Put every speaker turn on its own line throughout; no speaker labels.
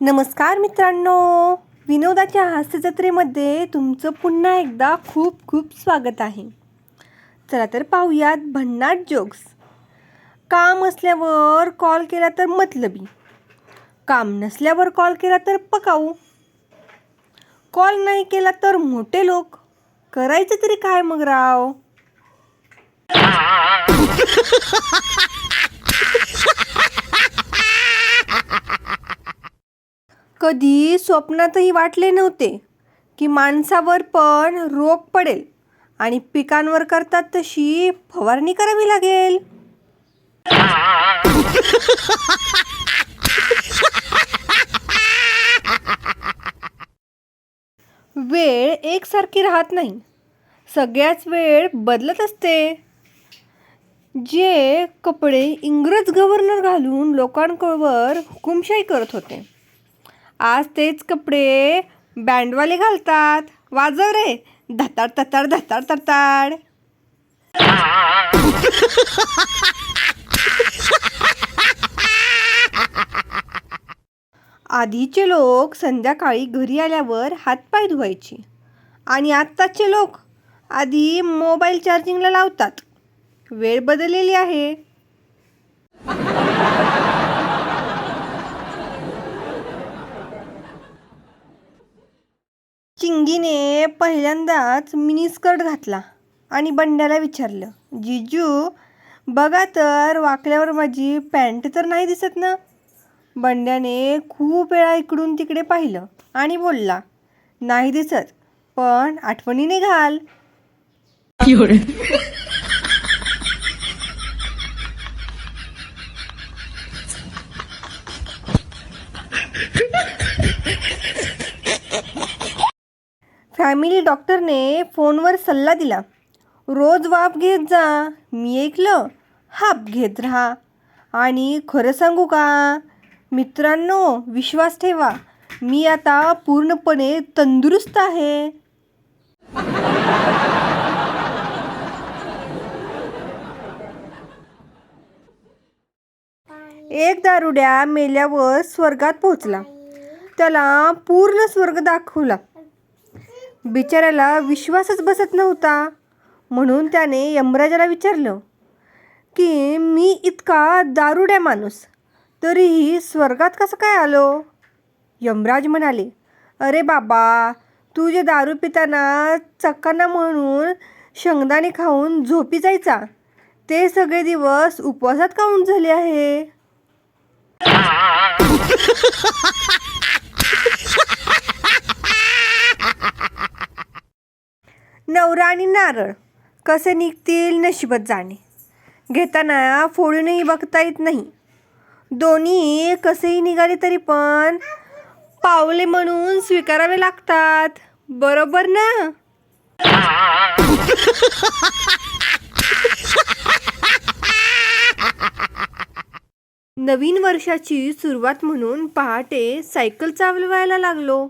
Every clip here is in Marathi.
नमस्कार मित्रांनो. विनोदाच्या हास्यजत्रेमध्ये तुमचं पुन्हा एकदा खूप खूप स्वागत आहे. चला तर पाहूयात भन्नाट जोक्स. काम असल्यावर कॉल केला तर मतलबी. काम नसल्यावर कॉल केला तर पकाऊ. कॉल नाही केला तर मोठे लोक. करायचं तरी काय मग राव? कधी स्वप्नातही वाटले नव्हते की माणसावर पण रोग पडेल आणि पिकांवर करतात तशी फवारणी करावी लागेल. वेळ एकसारखी राहत नाही. सगळ्याच वेळ बदलत असते. जे कपडे इंग्रज गव्हर्नर घालून लोकांवर हुकुमशाही करत होते. आज तेच कपडे बँडवाले घालतात. वाजव रे. धताड तताड धताड तताड आधीचे लोक संध्याकाळी घरी आल्यावर हातपाय धुवायचे. आणि आत्ताचे लोक आधी मोबाईल चार्जिंगला लावतात. वेळ बदललेली आहे. चिंगीने पहिल्यांदाच मिनी स्कर्ट घातला आणि बंड्याला विचारलं जिजू बघा तर वाकल्यावर माझी पॅन्ट तर नाही दिसत ना? बंड्याने खूप वेळा इकडून तिकडे पाहिलं आणि बोलला नाही दिसत पण आठवणीने घाल. फॅमिली डॉक्टरने फोनवर सल्ला दिला. रोज वाफ घेत जा मी ऐकलं हाप घेत राहा. आणि खरं सांगू का? मित्रांनो विश्वास ठेवा मी आता पूर्णपणे तंदुरुस्त आहे. एक दारुड्या मेल्यावर स्वर्गात पोहोचला. त्याला पूर्ण स्वर्ग दाखवला. बिचाऱ्याला विश्वासच बसत नव्हता. म्हणून त्याने यमराजाला विचारलं की मी इतका दारुड्या माणूस तरीही स्वर्गात कसं काय आलो? यमराज म्हणाले अरे बाबा तू जे दारू पिताना चक्काना म्हणून शेंगदाणे खाऊन झोपी जायचा. ते सगळे दिवस उपवासात काउंट झाले आहे? नवरा आणि नारळ कसे निघतील नशिबत जाणे. घेताना फोडूनही बघता येत नाही. दोन्ही कसेही निघाले तरी पण पावले म्हणून स्वीकारावे लागतात. बरोबर ना? नवीन वर्षाची सुरुवात म्हणून पहाटे सायकल चालवायला लागलो.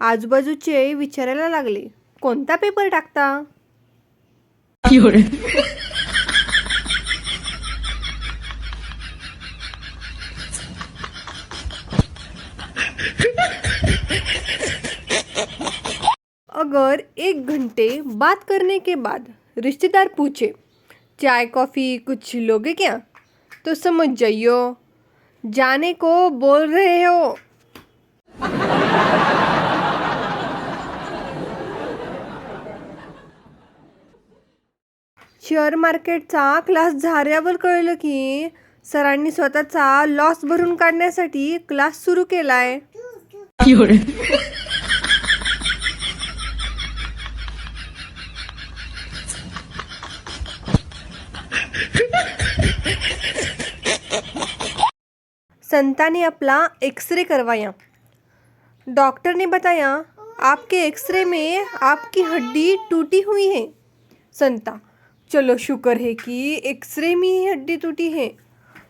आजूबाजूचे विचारायला लागले. कोणता पेपर टाकता? अगर एक घंटे बात करने के बाद रिश्तेदार पूछे चाय कॉफ़ी कुछ लोगे क्या? तो समझ जाइयो। जाने को बोल रहे हो। शेअर मार्केटचा क्लास झाल्यावर कळलं की सरांनी स्वतःचा लॉस भरून काढण्यासाठी क्लास सुरू केलाय.
有人
，संता ने अपना एक्सरे करवाया. डॉक्टर ने बताया आपके एक्सरे में आपकी हड्डी टूटी हुई है. संता चलो शुक्र है कि एक्सरे में ही हड्डी टूटी है।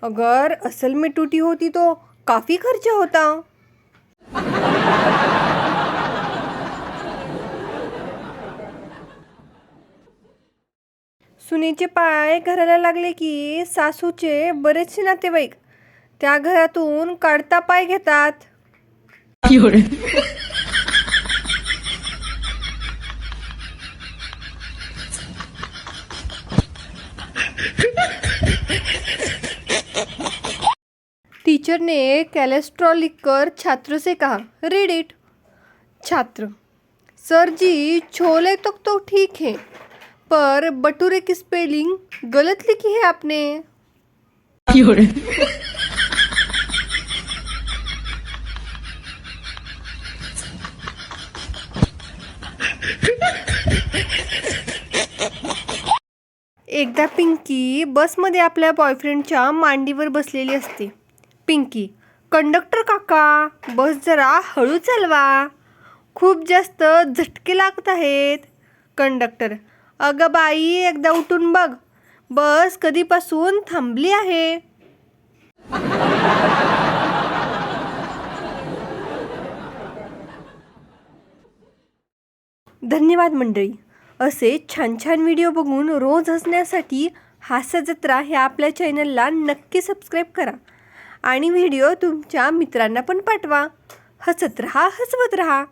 अगर असल में टूटी होती तो काफ़ी खर्चा होता। सुनेचे पाय घराला लागले की सासूचे बरेचसे नातेवाईक त्या घरातून काढता पाय घेतात. टीचर ने कैलेस्ट्रॉल लिखकर छात्र से कहा रीड इट छात्र सर जी छोले तक तो ठीक है पर बटूरे की स्पेलिंग गलत लिखी है आपने. एकदा पिंकी बसमध्ये आपल्या बॉयफ्रेंडच्या मांडीवर बसलेली असते. पिंकी कंडक्टर काका बस जरा हळू चालवा. खूप जास्त झटके लागत आहेत. कंडक्टर अगं बाई एकदा उठून बघ. बस कधीपासून थांबली आहे. धन्यवाद मंडळी. असे छान छान व्हिडिओ बघून रोज हसण्यासाठी हास्य जत्रा हे आपल्या चॅनलला नक्की सबस्क्राईब करा. आणि व्हिडिओ तुमच्या मित्रांना पण पाठवा. हसत रहा हसवत रहा.